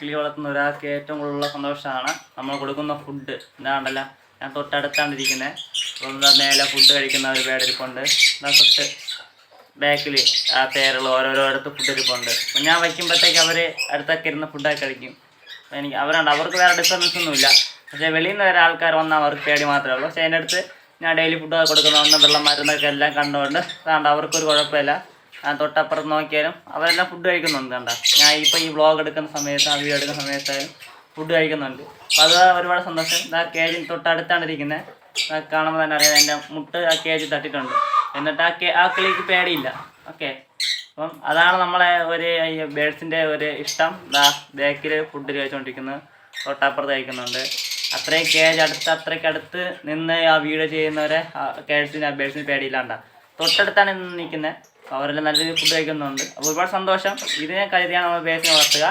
കിളി വളർത്തുന്ന ഒരാൾക്ക് ഏറ്റവും കൂടുതലുള്ള സന്തോഷമാണ് നമ്മൾ കൊടുക്കുന്ന ഫുഡ് എന്താണ്ടല്ല ഞാൻ തൊട്ടടുത്താണ് ഇരിക്കുന്നത് അപ്പം മേലെ ഫുഡ് കഴിക്കുന്ന ഒരു പേടിരിപ്പുണ്ട് തൊട്ട് ബാക്കിൽ ആ പേരുള്ള ഓരോരോ അടുത്ത് ഫുഡ് ഇരിപ്പുണ്ട്. അപ്പം ഞാൻ വയ്ക്കുമ്പോഴത്തേക്ക് അവർ അടുത്തൊക്കെ ഇരുന്ന് ഫുഡൊക്കെ കഴിക്കും. എനിക്ക് അവരുണ്ട് അവർക്ക് വേറെ ഡിസ്റ്റർബൻസ് ഒന്നുമില്ല. പക്ഷേ വെളിയിൽ നിന്ന് വരെ ആൾക്കാർ വന്നാൽ അവർക്ക് പേടി മാത്രമേ ഉള്ളൂ. പക്ഷേ എന്റെ അടുത്ത് ഞാൻ ഡെയിലി ഫുഡ് വന്ന വെള്ളം മരുന്നൊക്കെ എല്ലാം കണ്ടുകൊണ്ട് അതുകൊണ്ട് അവർക്കൊരു കുഴപ്പമില്ല. തൊട്ടപ്പുറത്ത് നോക്കിയാലും അവരെല്ലാം ഫുഡ് കഴിക്കുന്നുണ്ട് കണ്ട. ഞാൻ ഇപ്പോൾ ഈ വ്ളോഗ് എടുക്കുന്ന സമയത്ത് ആ വീഡിയോ എടുക്കുന്ന സമയത്തായാലും ഫുഡ് കഴിക്കുന്നുണ്ട്. അപ്പോൾ അത് ഒരുപാട് സന്തോഷം. ഇതാ കേജ് തൊട്ടടുത്താണ് ഇരിക്കുന്നത് കാണുമ്പോൾ തന്നെ അറിയാം എന്റെ മുട്ട് ആ കേജ് തട്ടിയിട്ടുണ്ട് എന്നിട്ട് ആ കേ ആ കിളിക്ക് പേടിയില്ല. ഓക്കെ അപ്പം അതാണ് നമ്മളെ ഒരു ബേഡ്സിന്റെ ഒരു ഇഷ്ടം. ദാ ബേക്കിൽ ഫുഡ് കഴിച്ചുകൊണ്ടിരിക്കുന്നത് തൊട്ടപ്പുറത്ത് കഴിക്കുന്നുണ്ട്. അത്രയും കേജ് അടുത്ത് അത്രയ്ക്ക് അടുത്ത് നിന്ന് ആ വീഡിയോ ചെയ്യുന്നവരെ കേഡ്സിന് ആ ബേഡ്സിന് പേടിയില്ലാണ്ട. തൊട്ടടുത്താണ് നിന്ന് നിൽക്കുന്നത് അവരെല്ലാം നല്ല രീതിയിൽ ഫുഡ് കഴിക്കുന്നുണ്ട്. അപ്പോൾ ഒരുപാട് സന്തോഷം. ഇതിനെ കരുതിയാണ് നമ്മൾ ബേസിനെ വളർത്തുക.